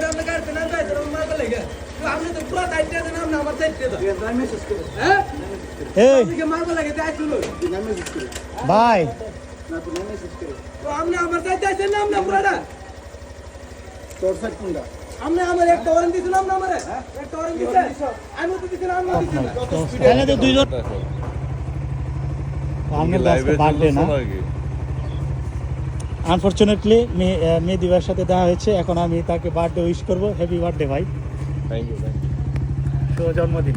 যে আপনি আমার মাথা লেগে। তো আপনি তো পুরা দায়িত্বে আছেন, আপনি আমার আপনি ভাই না, আপনি পুরাটা? আপনি একটা ওয়ারেন্ট দিয়েছেন, আপনি আমারে? একটা ওয়ারেন্ট দিয়েছেন? আমিও তো দিয়েছেন, আপনিও দিয়েছেন না। তাহলে তো দুইজন আপনার তো আজকে বার্থডে না আনফর্চুনেটলি মেয়ে দিবার সাথে দেখা হয়েছে। এখন আমি তাকে বার্থডে উইশ করব। হ্যাপি বার্থডে ভাই। তো জন্মদিন।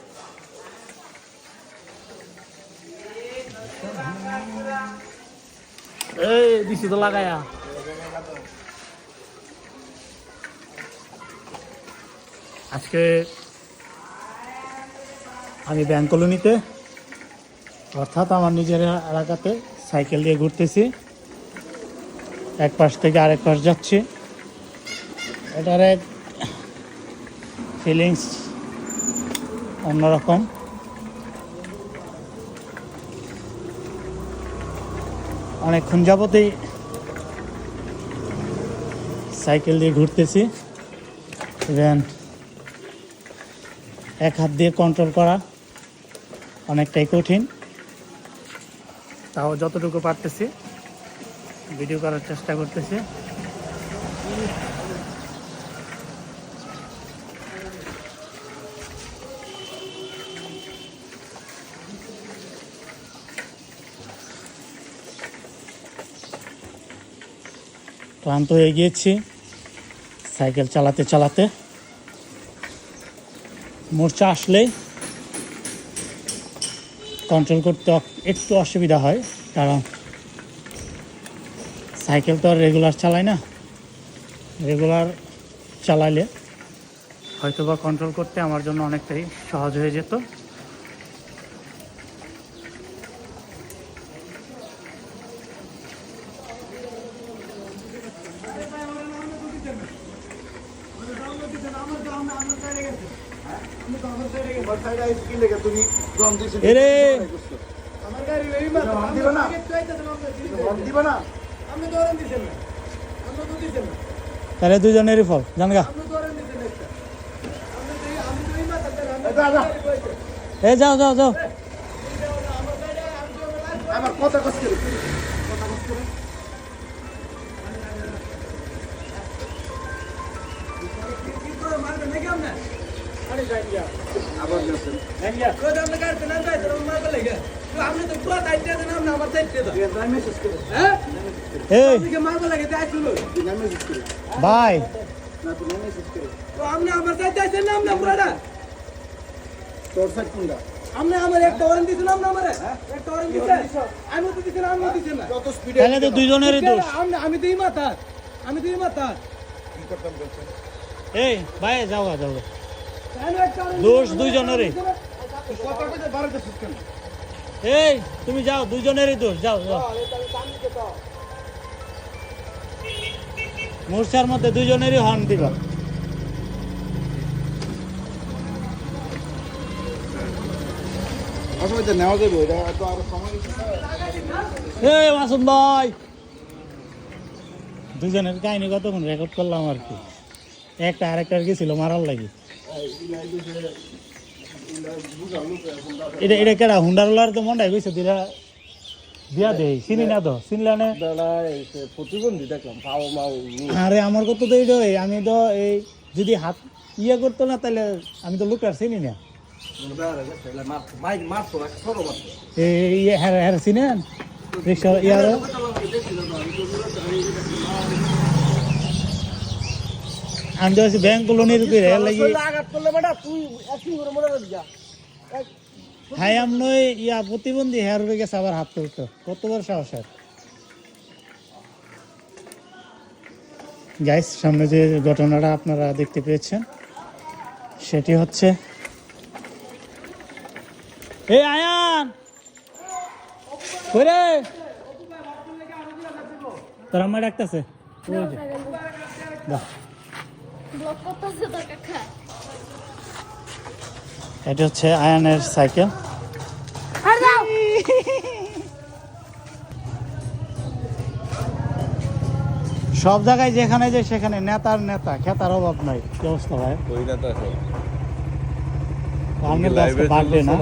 এই, দিছি তো লাগায়া। আজকে আমি ব্যাংক কলোনিতে, অর্থাৎ আমার নিজের এলাকাতে সাইকেল দিয়ে ঘুরতেছি। এক পাশ থেকে আরেক পাশ যাচ্ছি। এটার এক ফিলিংস অন্যরকম। অনেকক্ষণ যাবতেই সাইকেল দিয়ে ঘুরতেছি। ইভেন এক হাত দিয়ে কন্ট্রোল করা অনেকটাই কঠিন। তাও যতটুকু পারতেছি ভিডিও করার চেষ্টা করতেছি। ক্লান্ত হয়ে গিয়েছি। সাইকেল চালাতে চালাতে। মোর্চা আসলেই কন্ট্রোল করতে একটু অসুবিধা হয়, কারণ সাইকেল তো আর রেগুলার চালায় না। রেগুলার চালাইলে হয়তো বা কন্ট্রোল করতে আমার জন্য অনেকটাই সহজ হয়ে যেত এরে আমার গাড়ি এই মাথা, আপনি আগে চাইতেছেন, আপনি দিয়েছেন। আপনি তো ওয়ারেন্ট দিয়েছেন না। আপনি তো দিয়েছেন না। তাহলে দুজনেরই ফল জানগা আপনি তো ওয়ারেন্ট দিয়েছেন একটা। আপনি তো এই- আমি তো এই মাথা ধরে, আমি ফল গাড়ি কইছি। এ যাও যাও যাও। আমার কথা কষ্ট ভাই। না করে। তো আপনি আমার না, আপনি পুরাটা? তোর সাইড কোনটা? আপনি আমার একটা ওয়ারেন্ট দিয়েছেন, আপনি আমারে? একটা ওয়ারেন্ট দিয়েছেন? আমিও তো আপনিও দিয়েছেন না। যত স্পিডে তাহলে তো দুজনেরই দোষ। আমি আমি মাথা আমি মাথা কি করতাম বলছেন? এই ভাই যাও যাও। দোষ দুইজনেরই। এই, তুমি যাও দুজনেরই দোষ, যাও যাও। মূর্ছার মধ্যে দুজনেরই হর্ন দিবা। এই, মাসুম ভাই। দুজনের কাহিনী কতক্ষণ রেকর্ড করলাম আর কি? একটা আরেকটার গেছিল মারার লাগি। এটা এটা কেডা হুন্ডারোলার তো মন্ডাই গেছে, দিলা, দিয়া দেই চিনি না তো চিনলা না প্রতিবন্ধী দেখলাম পাও মাও আরে আমার কত তো এইটা আমি তো এই, যদি হাত ইয়ে করতো না তাহলে আমি তো লোকটার চিনি না। এই হ্যাঁ হ্যাঁ চিনেন? রিক্সা ইয়ারও আমি তো ব্যাংক কলোনির উপরে লাগি আঘাত করলে বেটা তুই একদিন করে মনে রাখবি যা। হাই ইয়া প্রতিবন্ধী হেয়ার উপরে গেছে আবার হাত তুলতো। কত বড় সাহসের গাইস সামনে যে ঘটনাটা আপনারা দেখতে পেয়েছেন সেটি হচ্ছে এই আয়ান! করে তোর আমার ডাকতেছে। বাহ ব্লক করতেছে তো কাকা এটা হচ্ছে আয়ানের সাইকেল। সব জায়গায় যেখানে যে সেখানে নেতার নেতা খেতার অভাব নাই। কি অবস্থা ভাই? ওই না তো এখন আমের বার্থডে না?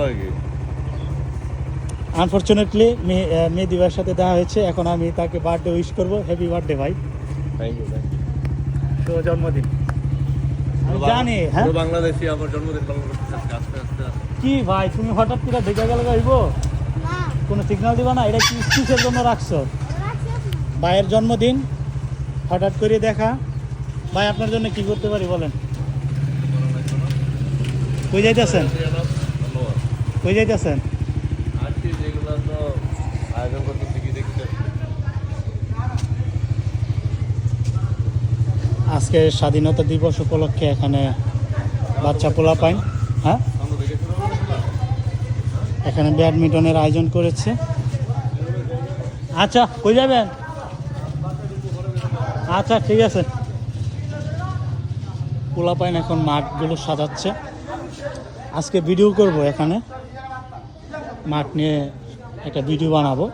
আনফর্চুনেটলি মেহেদি ভাইয়ের সাথে দেখা হয়েছে। এখন আমি তাকে বার্থডে উইশ করব। হ্যাপি বার্থডে ভাই। থ্যাংক ইউ তো জন্মদিন। জানি হ্যাঁ? বাংলাদেশি আমার জন্মদিন পালন করতেছে আস্তে আস্তে কি ভাই তুমি হঠাৎ করে দেখে গেল গাইব কোনো সিগন্যাল দিবা না? এটা কি কিসের জন্য রাখছো? ভাইয়ের জন্মদিন হঠাৎ করে দেখা। ভাই আপনার জন্য কি করতে পারি বলেন? কই যাইতেছেন? কই যাইতেছেন? আজকে যেগুলো তো আয়োজন করতেছে কি দেখতে আজকে স্বাধীনতা দিবস উপলক্ষে এখানে বাচ্চা পোলা পাইন হ্যাঁ? এখানে ব্যাডমিন্টনের আয়োজন করেছে। আচ্ছা কই যাবেন? আচ্ছা ঠিক আছে। পোলা পাইন এখন মাঠগুলো সাজাচ্ছে। আজকে ভিডিও করব এখানে। মাঠ নিয়ে একটা ভিডিও বানাবো।